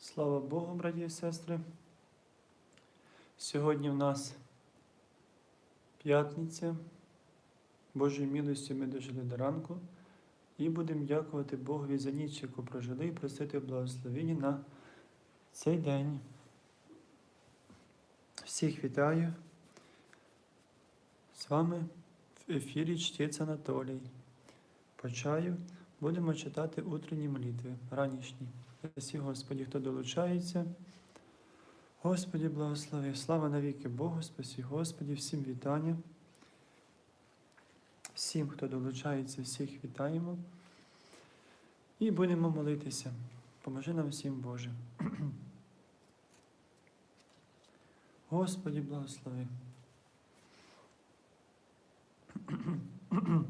Слава Богу, браті і сестри. Сьогодні в нас п'ятниця. Божою милостю ми дожили до ранку і будемо дякувати Богові за ніч, яку прожили, і просити благословення на цей день. Всіх вітаю. З вами в ефірі чтець Анатолій. По чаю будемо читати утренні молитви, ранішні. Спасі Господі, хто долучається. Господі, благослови, слава навіки Богу, спасі Господі, всім вітання. Всім, хто долучається, всіх вітаємо. І будемо молитися. Поможи нам всім Боже. Господі, благослови.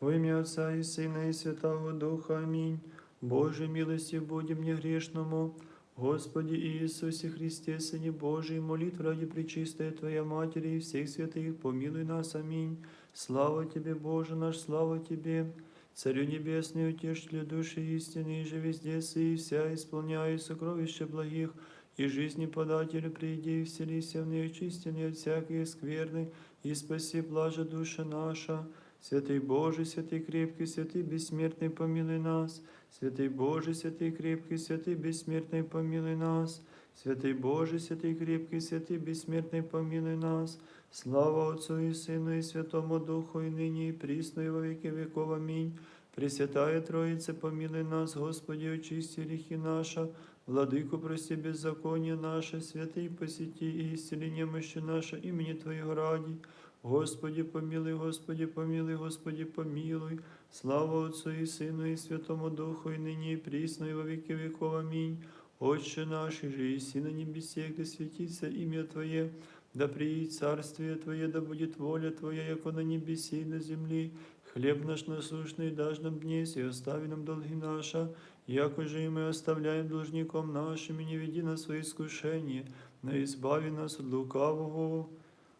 Во ім'я Отця і Сина, і Святого Духа. Амінь. Боже, милості будем мне грешному, Господи Иисусе Христе, Сыне Божий, молитв ради Пречистая Твоя Матери и всех святых, помилуй нас, аминь. Слава Тебе, Боже наш, слава Тебе, Царю Небесный, утешителю души истины, и же везде сы, и вся исполняя сокровища благих, и жизни подателю приди, и вселися в неочистенные от всякой скверны, и спаси блажа душа наша. Святый Боже, святый крепкий, святый бессмертный, помилуй нас. Святый Боже, святый крепкий, святый бессмертный, помилуй нас. Святый Боже, святый крепкий, святый бессмертный, помилуй нас. Слава Отцу и Сыну и Святому Духу, и ныне и присно, и во веки веков. Аминь. Пресвятая Троица, помилуй нас, Господи, очисти грехи наши, Владыку, прости беззаконие наше, святый посети и исцели немощи наше, имени Твоего ради. Господи, помилуй, Господи, помилуй, Господи, помилуй. Слава Отцу и Сыну и Святому Духу, и ныне и присно, и во веки веков. Аминь. Отче наш, же и на небесе, да светится имя Твое, да приедет царствие Твое, да будет воля Твоя, яко на небесе и на земле. Хлеб наш насущный дашь нам днесь, и остави нам долги наши, яко же и мы оставляем должником нашим, и не веди нас в свои искушения, но избави нас от лукавого.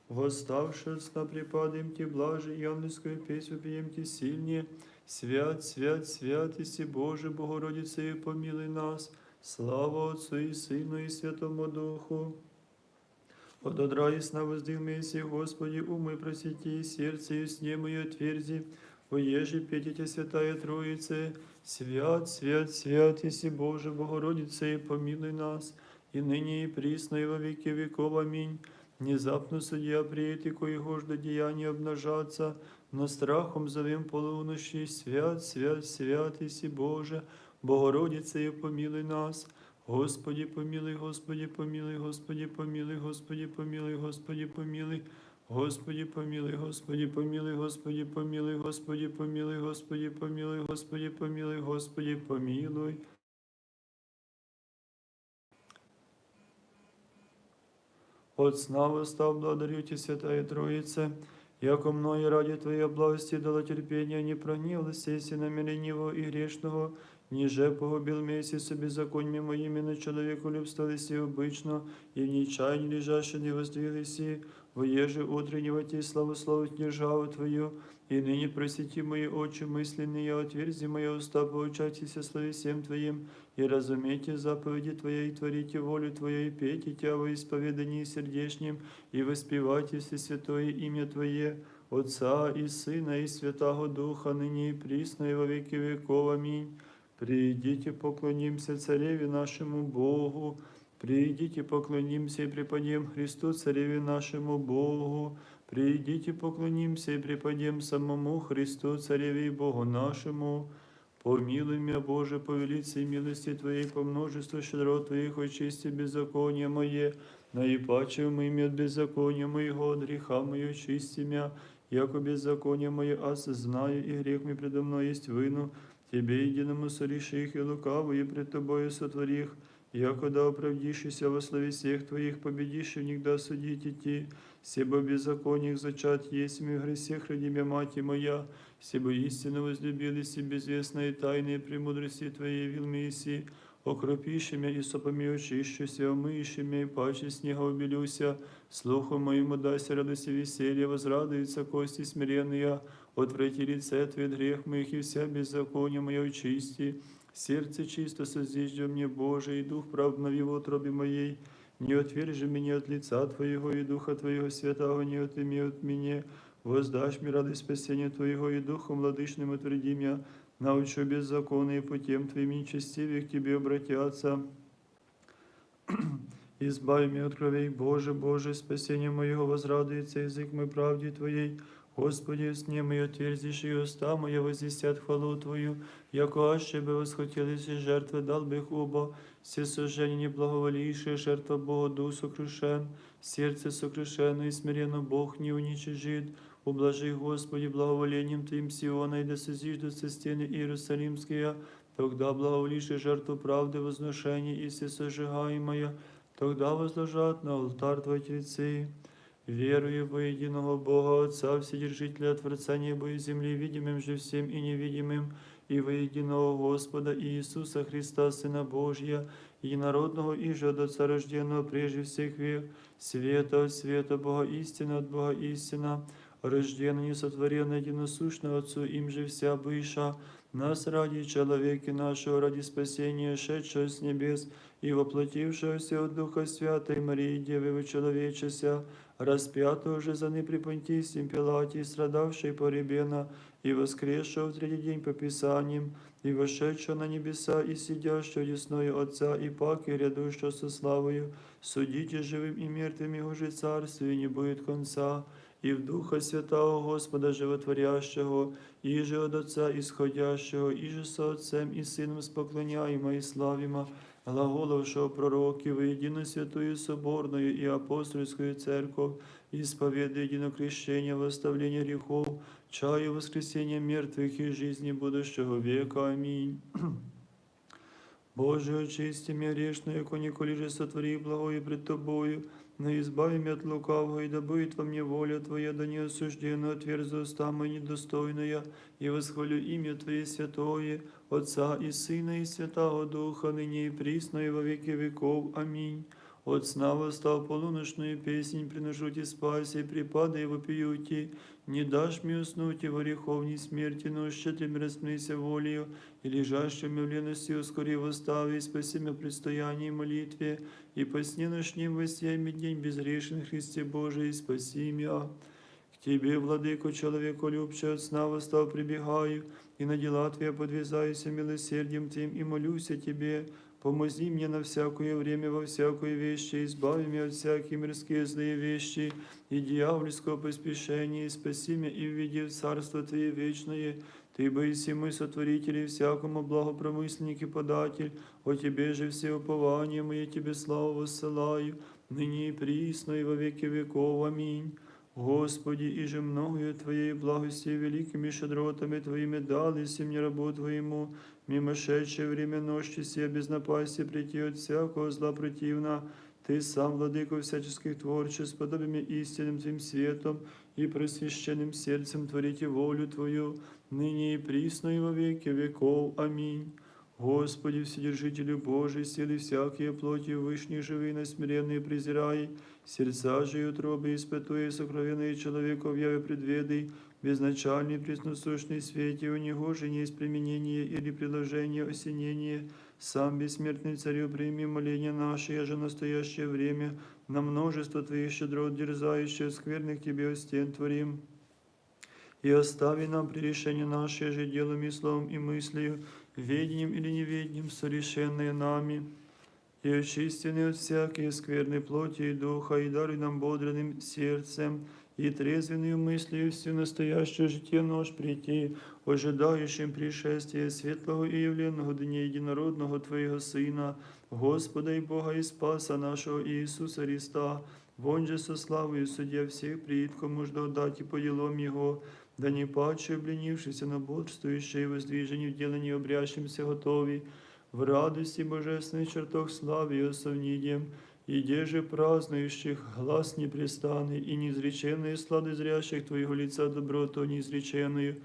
Восставши от сна припадаем Ти блаже, и ангельскую песню пьем Ти сильнее. Свят, свят, свят, Иси Боже, Богородице, и помилуй нас. Слава Отцу и Сыну и Святому Духу. От одра и сна воздвиг Месси, Господи, умы просвети, и сердце и сне мое отверзи. Воеже петите, Святая Троице, свят, свят, свят, Иси Боже, Богородице, и помилуй нас, и ныне и присно, и во веки веков. Аминь. Внезапно судья приедет, и коего ждо деяния обнажаться, но страхом зовем полуночи, свят, свят, свят, Иси Боже, Богородице, и помилуй нас. Господи, помилуй, Господи, помилуй, Господи, помилуй, Господи, помилуй, Господи, помилуй. Господи, помилуй, Господи, помилуй, Господи, помилуй, Господи, помилуй, Господи, помилуй, Господи, помилуй, Господи, помилуй. От сна восстав, благодарю Тебя, Святая Троица, яко мною ради Твоей благости дала терпения, не прогнилась, если на меня ленивого и грешного, ниже погубил вместе собі законьми моїми на чоловіку любствовались обично, і в нічайні лежащие не воздвиглись, воєже утреннего Ти славословить державу Твою, и ныне просвети мои очи мысленные, отверзи мои уста, поучайтесь славе всем Твоим, и разумейте заповеди Твоей, и творите волю Твою, и пейте Тя во исповедании сердечнем, и воспевайте все святое имя Твое, Отца и Сына и Святого Духа, ныне и присно, и во веки веков. Аминь. Придите, поклонимся Цареве нашему Богу, Придите, поклонимся и преподем Христу, Цареве нашему Богу. Придите, поклонимся и преподем самому Христу, Цареве и Богу нашему. Помилуй меня, Боже, по велице милости Твоей, по множеству щедрот Твоих, очисти беззаконие мое, наипаче умыми от беззакония моего, от греха мое, очисти меня, яко беззаконие мое, аз знаю, и грех мне предо мной есть вину, Тебе единому сореши их и пред Тобою сотворих, яко да оправдишься во славе всех Твоих, победишь в них да судить идти, себо беззакониях зачат есть ми в гресех ради меня, мать моя, себо истинно возлюбились и безвестные тайные премудрости Твоей явил Месси, окропиши меня и сопами очищуся, омыиши меня и паче снега убелюся, слуху моему дайся радость и веселье, возрадуются кости смиренные, отврати лице Твое от грех моих и вся беззаконие мое очисти, Сердце чисто созиждя мне, Боже, и дух прав обнови в утробе моей. Не отвержи меня от лица Твоего и Духа Твоего Святого не отыми от меня. Воздашь мне радость спасения Твоего и Духом владычным утверди меня. Научу беззаконные путем Твоим нечестивее к Тебе обратятся. Избави меня от кровей, Боже, Боже, спасение моего возрадуется язык мой правде Твоей. Господи, сне мое отверзишь, и уста моя возвестят хвалу Твою, яко аще бы восхотелись жертвы, дал бы их оба, все сожжения не благоволившие, жертва Бога дух сокрушен, сердце сокрушено и смиренно Бог не уничижит. Ублажи, Господи, благоволением Твоим Сиона, и да созиждутся стены Иерусалимские, тогда благоволишь и жертву правды возношения и все сожигаемое, тогда возложат на алтарь Твои тельцы. Верую во единого Бога Отца, Вседержителя Творца неба и земли, видимым же всем и невидимым, и во единого Господа Иисуса Христа, Сына Божия, единородного и же от Отца рожденного прежде всех век, света от света, Бога истина от Бога истина, рожденный, несотворенный, единосущный Отцу, им же вся быша, нас ради человеки нашего, ради спасения, шедшего с небес и воплотившегося от Духа Святой Марии, Девы Вычеловечеся, распятого же за неприпонтийством Пилате, страдавшей поребена, и воскресшего в третий день по Писаниям, и вошедшего на небеса, и сидящего десною Отца, и пак, и рядущего со славою, судите живым и мертвым Его же царствие не будет конца, и в Духа Святого Господа Животворящего, и же от Отца исходящего, и же со Отцем и Сыном споклоняемо и славимо, глаголовшего пророки в единую святую соборную и апостольскую церковь, исповедуя единокрещение, восставление грехов, чаю воскресения мертвых и жизни будущего века. Аминь. Боже, очисти меня грешную, николи же сотвори благое пред Тобою, но избави меня от лукавого, и да будет во мне воля Твоя, да не осуждена, отверзу уста мои недостойная, и восхвалю имя Твое святое, Отца и Сына и Святого Духа, ныне и присно, и во веки веков. Аминь. От сна восстал полуночную песнь, приношу Ти спаси, припадай вопиюти, не дашь мне уснуть и в ореховней смерти, но щедрым распнися волею, и лежащим в лености ускори восстави, и спаси в предстоянии молитве, и по сне ночним воссиями день безгрешен Христе Божий, спаси меня. К Тебе, владыко, человеку любче, от сна восстав прибегаю, и на дела Твоя подвязаюся милосердием Твоим, и молюсь о Тебе, Помози мне на всякое время, во всякой вещи, избави меня от всякие мирские злые вещи и дьявольского поспешения, и спаси меня и введи в Царство Твое вечное. Ты боиси мой сотворитель и всякому благопромысленник и податель, о Тебе же все упования мои, Тебе славу воссылаю, ныне и присно, и во веки веков. Аминь. Господи, и же многою Твоей благости и великими шадротами Твоими дались мне рабу Твоему, мимошедшее время ночи сия без напасти прийти от всякого зла противна, Ты сам, владыко всяческих творчеств, подобиями истинным Твоим светом и просвященным сердцем творите волю Твою, ныне и присно и во веки веков. Аминь. Господи, Вседержителю Божий, силы всякие плоти, вышние живые, насмиренные презирай, сердца же и утробы испытуя сокровенные человеков яве предведай, безначальный пресносущный свете, у него же не есть применение или приложение осенения, сам бессмертный царю прими моление наше, я же настоящее время, на множество Твоих щедрот дерзающих, скверных Тебе стен творим. И остави нам при решении наше же делом и словом и мыслью, ведением или неведением, совершенное нами, и очистены от всякой скверной плоти и духа, и даруй нам бодрым сердцем, и трезвенную мыслью всю настоящее житие нож прийти, ожидающим пришествия светлого и явленного Дня Единородного Твоего Сына, Господа и Бога и Спаса нашего Иисуса Христа, вон же со славою судья всех приитков можно отдать и по делам Его, да не паче обленившийся на бодрствующее и воздвижении в делании обрящимся готові, в радости божественных чертог славы и осовнидием, и деже празднующих глаз непрестанный и неизреченные слады зрящих Твоего лица доброту неизреченную,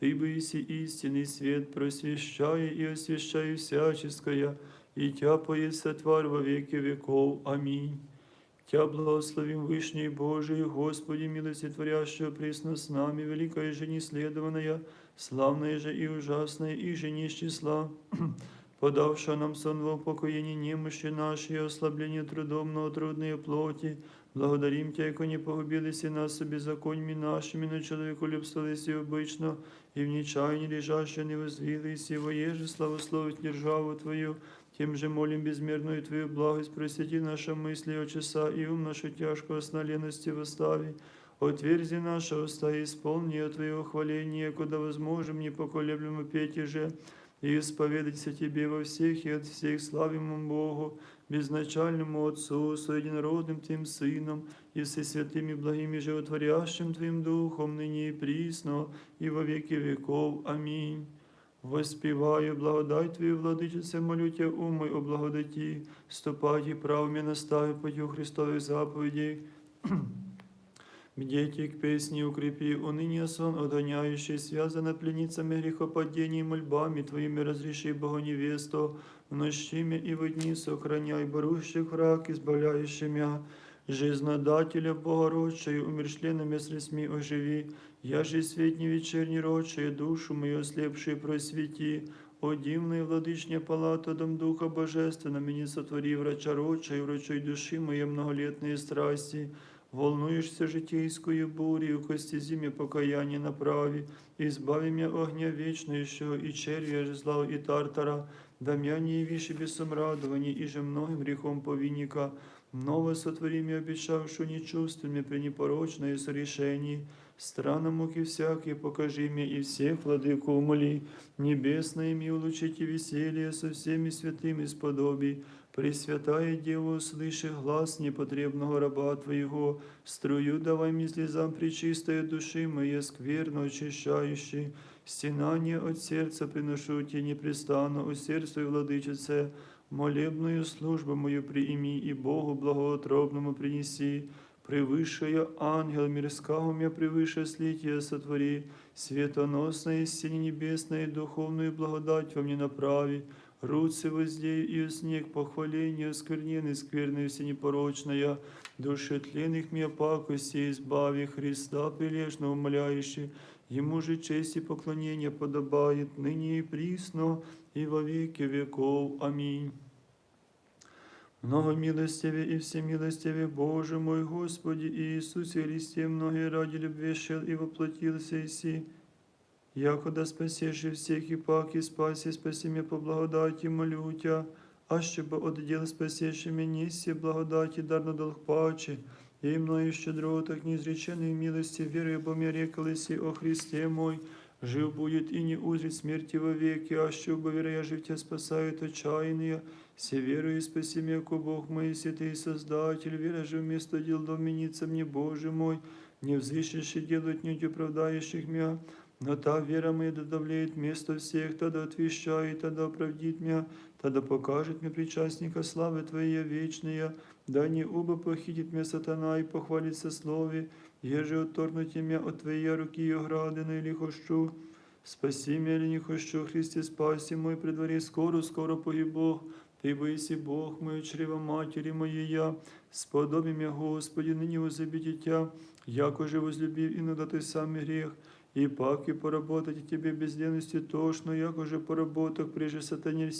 Ты бы иси истинный свет, просвещай и освящай всяческое, и Тя поесть тварь во веки веков. Аминь. Тя благословим Вышний Божий, Господи, милости творящего пресно с нами, великая же неследованная, славная же и ужасная, и же не числа подавши нам сон во упокоение немощи нашей ослабление трудом трудной плоти, благодарим Тебя, яко не погубились и нас беззаконьми нашими, но человеколюбствовались и обычно, и в нечаянии лежащие не возвились, и воеже славословить державу Твою, тем же молим безмерную Твою благость, просвети наши мысли от часа и ум нашу тяжкого сна лености восстави. Отверзи наши уста и исполни от Твоего хваления, куда возможем непоколеблемо петь и же, и исповедаться Тебе во всех и от всех славимому Богу, безначальному Отцу, соединородным Твоим Сыном, и всесвятым и благим и животворящим Твоим Духом, ныне и присно, и во веки веков. Аминь. Воспіваю благодать Твою, владичице, молю Тя, ум мой о благодаті, ступаті правами настави путю Христових заповідей. Бдейте к песне укрепи, уныние сон отгоняющий, связано пленницами грехопадений, мольбами Твоими разреши Богу невесту, в нощиме и в дни сохраняй борущих враг, избавляющий мя, жизнодателя Богородчою, умершленными средствами оживи, я же светни вечерний рочей, душу мою ослепшую просвети, о дивная владычня палата, дом Духа Божественного, мне сотвори врача рочей, врачой души моей многолетные страсти, Волнуешься житейскую бурю, ко стези покаяние направи, избави меня огня вечного, и червя зла и тартара, да мя не явишь бесом радования, и же многим грехом повинника, ново сотвори мне обещавшую нечувствами при непорочное сорешении, Странно муки всякие покажи мне, и всех владыку умоли, небесное ми улучите веселье со всеми святыми сподобий, Пресвятая Дева, услыши глаз непотребного раба Твоего, струю давай мне слезам причистой души моей, скверно очищающей, стенание от сердца приношу Тебе непрестанно, усердствуй, владычице, молебную службу мою приими и Богу благоутробному принеси, превыше ангел мирского меня превыше слития сотвори, светоносное сине небесное духовную благодать во мне направи, руцы воздей и снег похваления, сквернены, скверной все непорочная, души тленных мне пакости избави Христа прилежно умоляющий, Ему же честь и поклонение подобает ныне и присно, и во веки веков. Аминь. Много милостиве и всемилостиве Боже мой Господи Иисусе Христе, многие ради любви шел и воплотился Иси, якода спасешь всех и пак спаси, спаси меня по благодати, молю Тя, а щоб оддел спасешь меня, все благодати, дарно долг паче, и мною щедро, так неизреченной милости, верою бо мне рекалися о Христе мой, жив будет и не узрит смерти вовеки, а щоб веря жив Тя спасает отчаянные, все верую и спаси меня, ко Бог мой, святый Создатель, вера же вместо дел доменится мне, Боже мой, не взвышивший делать не оправдающих меня, но та вера моя да давлеет место всех, тогда отвещает, тогда оправдит меня, тогда покажет мне причастника славы Твоей вечная, да не оба похитит меня сатана и похвалится слове, еже отторгнуть меня от Твоей руки и оградины или хощу. Спаси меня, или не хочу, Христе, спаси мой при дворе, скоро, скоро погиб Бог, Ты боиси Бог мой, чрева матери моей я, сподоби меня, Господи, ныне возлюбите Тя, яко же возлюбив иногда Ты сам грех, и пак и поработать и Тебе безденности тошно, яко же поработах приже сатане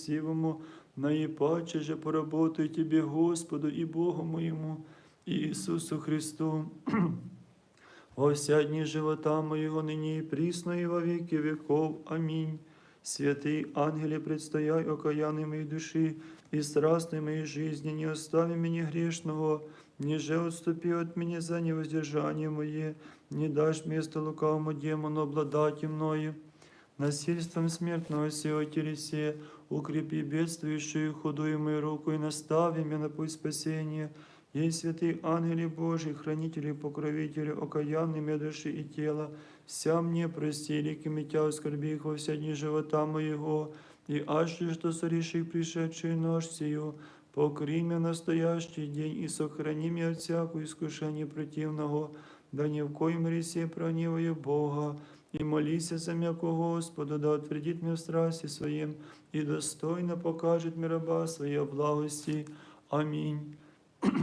наипаче же поработаю Тебе, Господу и Богу моему, Иисусу Христу. Во дни живота моего ныне и присно и во веки веков. Аминь. Святый ангеле, предстояй окаянной моей души и страстной моей жизни, не остави меня грешного, ниже отступи от меня за невоздержание мое, не дашь место лукавому демону обладать мною. Насильством смертного сего телесе, укрепи бедствующую худую мою руку и настави меня на путь спасения. Ей святый ангели Божий, хранители, покровители, окаянный меня души и тела, вся мне прости, ликами тя оскорби их во все дни живота моего, и аж ли что сореши пришедшую ночь сию, покри меня настоящий день и сохрани меня от всякого искушения противного, да ни в коем ресе прониваю Бога, и молися за м'яко Господу, да утвердит меня в страсти своим, и достойно покажет мне раба своей благости. Аминь.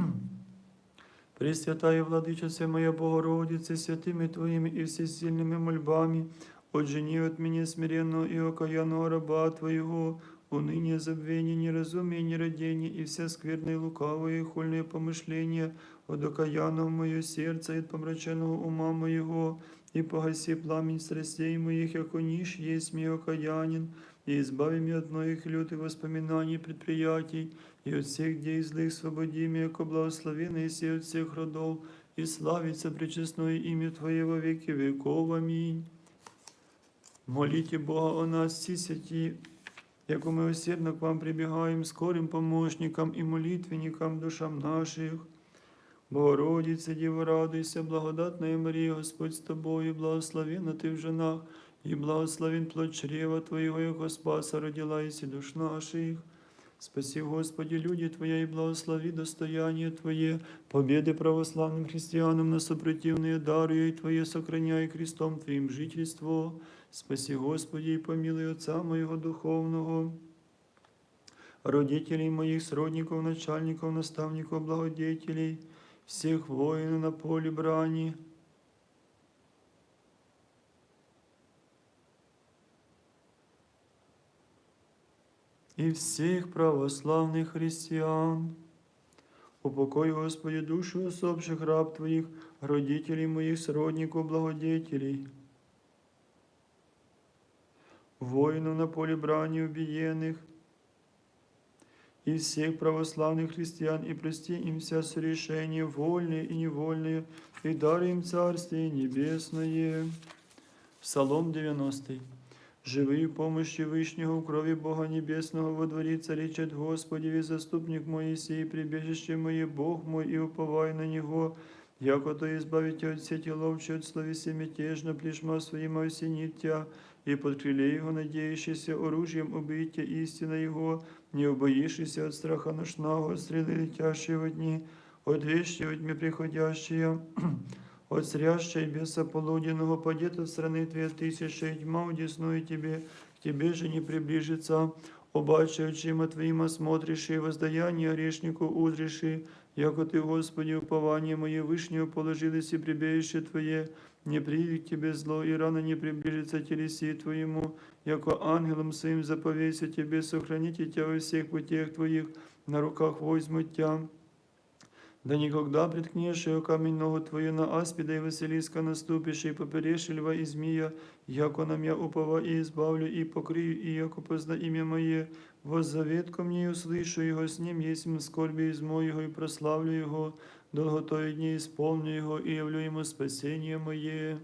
Пресвятая Владычице моя Богородице, святыми Твоими и всесильными мольбами, отжени от меня смиренного и окаянного раба Твоего, уныние, забвение, неразумие, нерадение и все скверные, лукавые, хульные помышления от окаянного мое сердце и от помраченного ума моего, и погаси пламень страстей моих, яко ниш есть мне окаянин, и избави меня от моих лютых воспоминаний, предприятий, и от всех дей злых свободи меня, яко благословенный си от всех родов, и славится пречестное имя Твое во веки веков. Аминь. Молите Бога о нас, всі святі, яко ми усердно к вам прибегаем, скорым помощникам и молитвенникам душам наших. Богородице, Діво, радуйся, благодатная Марія, Господь з тобою, благословена ти в женах, і благословен плод чрева Твоего, яко спаса родила і душ наших. Спаси, Господи, люди Твоя, и благослови достояние Твое, победы православным христианам на сопротивные даруя, и Твое сохраняй крестом Твоим жительство. Спаси, Господи, и помилуй Отца моего духовного, родителей моих, сродников, начальников, наставников, благодетелей, всех воинов на поле брани, и всех православных христиан. Упокой, Господи, души усопших раб Твоих, родителей моих, сродников, благодетелей, воинов на поле брани убиенных, и всех православных христиан, и прости им вся сорешения, вольные и невольные, и даруй им Царствие Небесное. Псалом 90. Живи в помощи Вышнего, в крови Бога Небесного, во дворе царичат Господи, и заступник Моисей, прибежище мое, Бог мой, и уповай на Него, яко то избавите от сети ловчи, от словеси мятежно, плешма своим осенит тя, и под крыле Его надеющийся оружием убийте истина Его, не убоишься от страха ношного, от стрелы летящие во дни, от вещи от тьмы приходящие, от срящей беса полуденного падет от страны Твоей тысяча, и тьма удесную Тебе, к Тебе же не приближится, обаче очима Твоим смотришь, и воздаяние грешнику узришь, яко Ты, Господи, упование мое вышнее положилось и прибежище Твое, не придет к Тебе зло, и рано не приближится телеси Твоему, яко ангелом своим заповеся Тебе, сохраните Тебя во всех путях Твоих, на руках возьмут Тебя. Да никогда приткнешь ее камень ногу твою на аспида и Василиска наступишь, и поперешь льва и змея, яко нам я упова и избавлю, и покрию, и яко позна имя мое, воззавет мне услышу его, с ним есть скорби из моего, и прославлю его, долготою дни исполню его, и явлю ему спасение мое.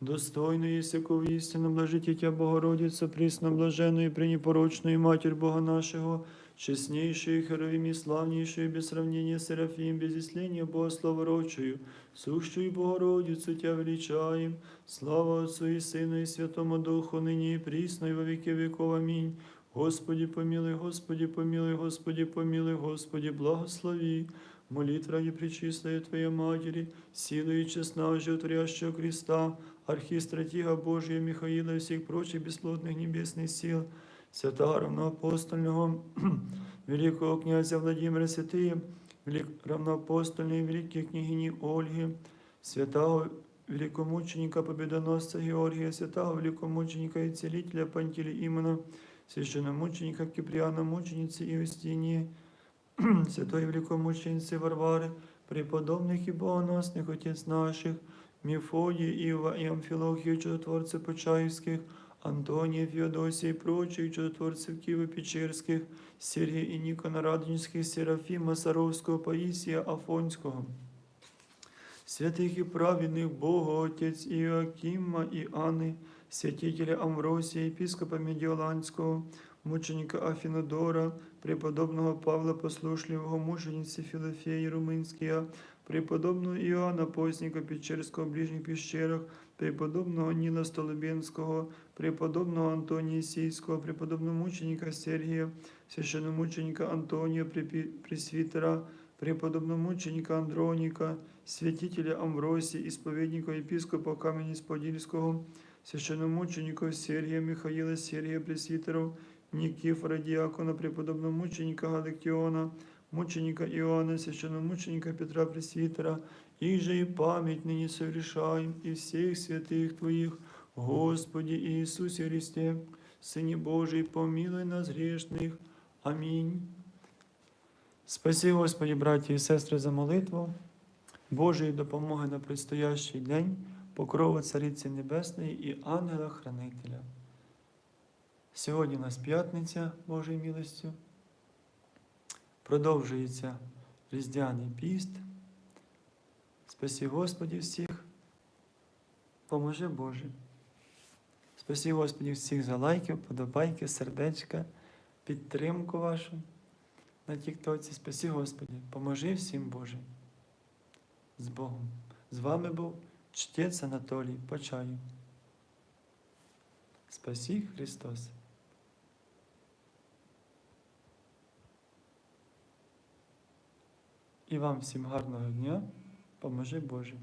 Достойно есть всякого истинно блажите Тя, Богородица, присно блаженную и пренепорочную Матерь Бога нашего, честнейшую, херовим и славнейшую, без сравнения Серафим, без исления Бога славорочию, сущую Богородицу Тя величаем, слава Отцу и Сыну и Святому Духу, ныне и присно, и во веки веков. Аминь. Господи, помилуй, Господи, помилуй, Господи, помилуй, Господи, благослови Молитва ради пречистая Твоя Матери, силы и честна животворящего креста, архистратига Божия Михаила и всех прочих бесплотных небесных сил, святого равноапостольного, великого князя Владимира Святые, велик, равноапостольной великой княгини Ольги, святого великомученика Победоносца Георгия, святого великомученика и целителя Пантелеимона, священномученика Киприана, мученицы Иустинии, святой великомученицы Варвары, преподобных и богоносных отец наших, Мефодия, Ива и Амфилохию, чудотворцев Почаевских, Антония, Феодосия и прочих чудотворцев Киево-Печерских, Сергия и Никона Радонежских, Серафима, Саровского, Паисия, Афонского, святых и праведных Бога, Отец Иоакима и Анны, святителя Амвросия, епископа Медиоланского, мученика Афинодора, преподобного Павла Послушливого, мученицы Филофеи Румынския, преподобного Иоанна Постника Печерского в ближних пещерах, преподобного Нила Столобенского, преподобного Антония Сийского, преподобного мученика Сергия, священномученика Антония Препи- Пресвитера, преподобного мученика Андроника, святителя Амвросия, исповедника епископа Каменец-Подільського, священномучеников Сергия Михаила Сергия Пресвитеров, Никифора Диакона, преподобного мученика Галактиона, мученика Иоанна, священномученика Петра Пресвитера, их же и память ныне совершаем, и всех святых Твоих, Господи Иисусе Христе, Сині Божий, помилуй нас грішних. Амінь. Спасі, Господі, браті і сестри, за молитву, Божої допомоги на предстоящий день, покрову Цариці Небесної і ангела-хранителя. Сьогодні у нас п'ятниця Божою милостю. Продовжується Різдвяний піст. Спасі Господі всіх. Поможи Боже. Спасі Господі всіх за лайки, подобайки, сердечка, підтримку вашу на Тіктоці. Спасі Господі. Поможи всім Боже. З Богом. З вами був чтець Анатолій Почаю. Спасі Христос. І вам всім гарного дня. Поможи Боже.